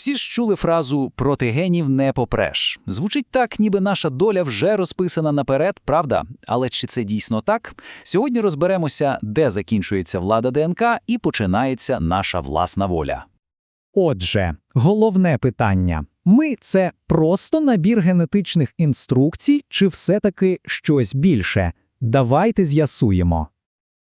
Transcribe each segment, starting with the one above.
Всі ж чули фразу проти генів не попреш. Звучить так, ніби наша доля вже розписана наперед, правда? Але чи це дійсно так? Сьогодні розберемося, де закінчується влада ДНК і починається наша власна воля. Отже, головне питання: ми це просто набір генетичних інструкцій, чи все-таки щось більше? Давайте з'ясуємо.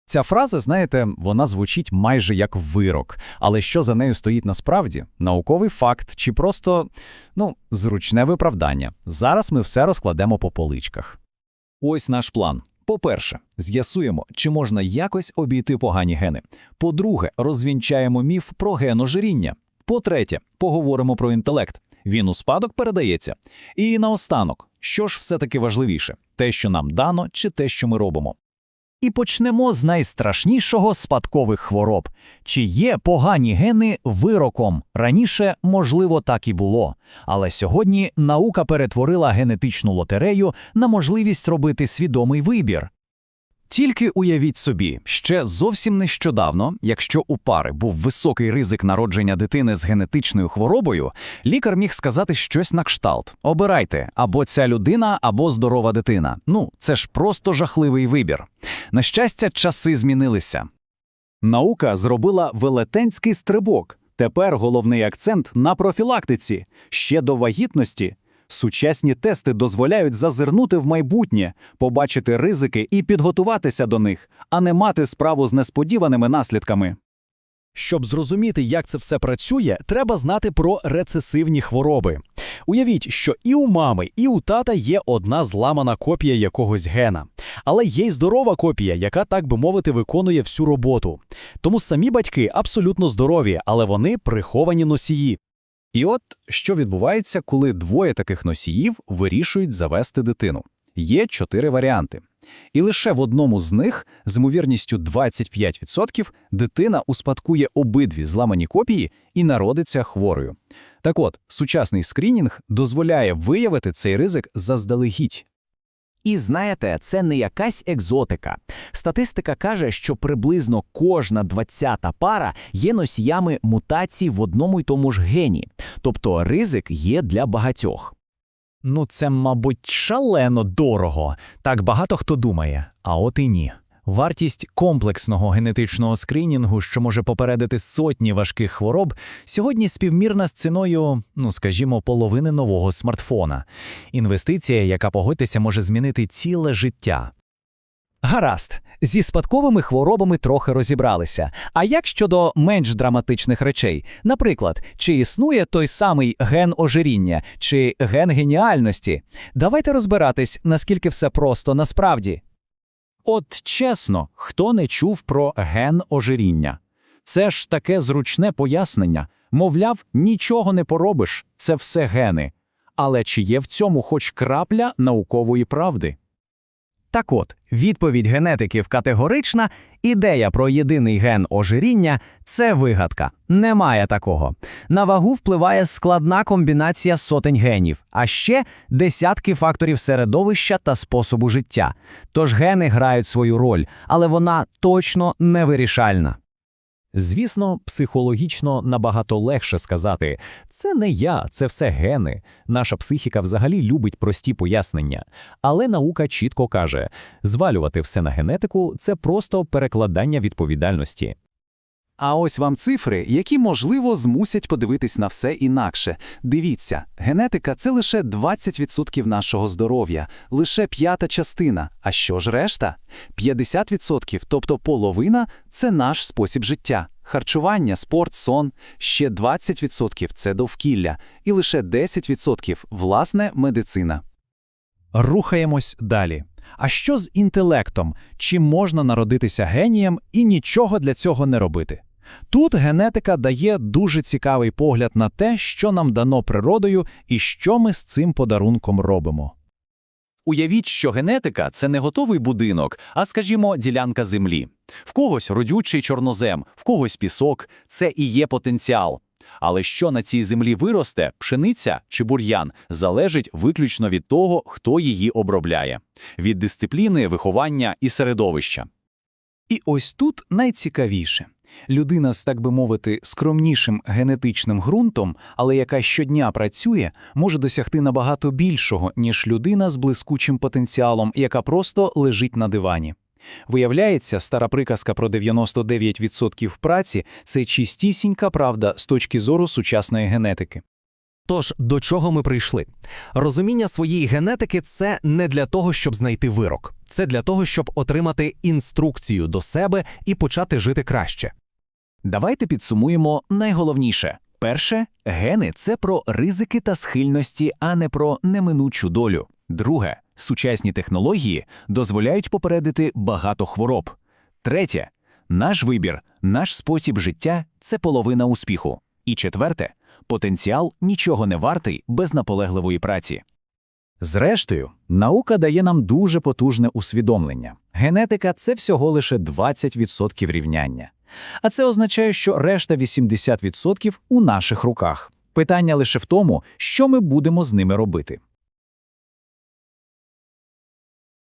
Ця фраза, знаєте, вона звучить майже як вирок. Але що за нею стоїть насправді? Науковий факт чи просто, ну, зручне виправдання. Зараз ми все розкладемо по поличках. Ось наш план. По-перше, з'ясуємо, чи можна якось обійти погані гени. По-друге, розвінчаємо міф про геножиріння. По-третє, поговоримо про інтелект. Він у спадок передається. І наостанок, що ж все-таки важливіше: те, що нам дано, чи те, що ми робимо. І почнемо з найстрашнішого спадкових хвороб. Чи є погані гени вироком? Раніше, можливо, так і було. Але сьогодні наука перетворила генетичну лотерею на можливість робити свідомий вибір. Тільки уявіть собі, ще зовсім нещодавно, якщо у пари був високий ризик народження дитини з генетичною хворобою, лікар міг сказати щось на кшталт: обирайте або ця людина, або здорова дитина. Ну, це ж просто жахливий вибір. На щастя, часи змінилися. Наука зробила велетенський стрибок. Тепер головний акцент на профілактиці. Ще до вагітності. Сучасні тести дозволяють зазирнути в майбутнє, побачити ризики і підготуватися до них, а не мати справу з несподіваними наслідками. Щоб зрозуміти, як це все працює, треба знати про рецесивні хвороби. Уявіть, що і у мами, і у тата є одна зламана копія якогось гена, але є й здорова копія, яка, так би мовити, виконує всю роботу. Тому самі батьки абсолютно здорові, але вони приховані носії. І от що відбувається, коли двоє таких носіїв вирішують завести дитину. Є чотири варіанти. І лише в одному з них, з ймовірністю 25%, дитина успадкує обидві зламані копії і народиться хворою. Так от, сучасний скринінг дозволяє виявити цей ризик заздалегідь. І знаєте, це не якась екзотика. Статистика каже, що приблизно кожна двадцята пара є носіями мутацій в одному й тому ж гені, тобто ризик є для багатьох. Ну, це, мабуть, шалено дорого. Так багато хто думає, а от і ні. Вартість комплексного генетичного скринінгу, що може попередити сотні важких хвороб, сьогодні співмірна з ціною, ну скажімо, половини нового смартфона. Інвестиція, яка погодьтеся, може змінити ціле життя. Гаразд, зі спадковими хворобами трохи розібралися. А як щодо менш драматичних речей? Наприклад, чи існує той самий ген ожиріння, чи ген геніальності? Давайте розбиратись, наскільки все просто насправді. От чесно, хто не чув про ген ожиріння? Це ж таке зручне пояснення. Мовляв, нічого не поробиш, це все гени. Але чи є в цьому хоч крапля наукової правди? Так от, відповідь генетиків категорична, ідея про єдиний ген ожиріння це вигадка. Немає такого. На вагу впливає складна комбінація сотень генів, а ще десятки факторів середовища та способу життя. Тож гени грають свою роль, але вона точно не вирішальна. Звісно, психологічно набагато легше сказати це не я, це все гени. Наша психіка взагалі любить прості пояснення. Але наука чітко каже: звалювати все на генетику це просто перекладання відповідальності. А ось вам цифри, які, можливо, змусять подивитись на все інакше. Дивіться, генетика це лише 20% нашого здоров'я, лише п'ята частина. А що ж решта? 50%, тобто половина це наш спосіб життя. Харчування, спорт, сон, ще 20% це довкілля, і лише 10% власне медицина. Рухаємось далі. А що з інтелектом? Чи можна народитися генієм і нічого для цього не робити? Тут генетика дає дуже цікавий погляд на те, що нам дано природою і що ми з цим подарунком робимо. Уявіть, що генетика це не готовий будинок, а, скажімо, ділянка землі. В когось родючий чорнозем, в когось пісок це і є потенціал. Але що на цій землі виросте, пшениця чи бур'ян, залежить виключно від того, хто її обробляє, від дисципліни, виховання і середовища. І ось тут найцікавіше. Людина з, так би мовити, скромнішим генетичним ґрунтом, але яка щодня працює, може досягти набагато більшого, ніж людина з блискучим потенціалом, яка просто лежить на дивані. Виявляється, стара приказка про 99% праці – це чистісінька правда з точки зору сучасної генетики. Тож, до чого ми прийшли? Розуміння своєї генетики це не для того, щоб знайти вирок. Це для того, щоб отримати інструкцію до себе і почати жити краще. Давайте підсумуємо найголовніше. Перше, гени це про ризики та схильності, а не про неминучу долю. Друге, сучасні технології дозволяють попередити багато хвороб. Третє, наш вибір, наш спосіб життя це половина успіху. І четверте, потенціал нічого не вартий без наполегливої праці. Зрештою, наука дає нам дуже потужне усвідомлення. Генетика – це всього лише 20% рівняння. А це означає, що решта 80% у наших руках. Питання лише в тому, що ми будемо з ними робити.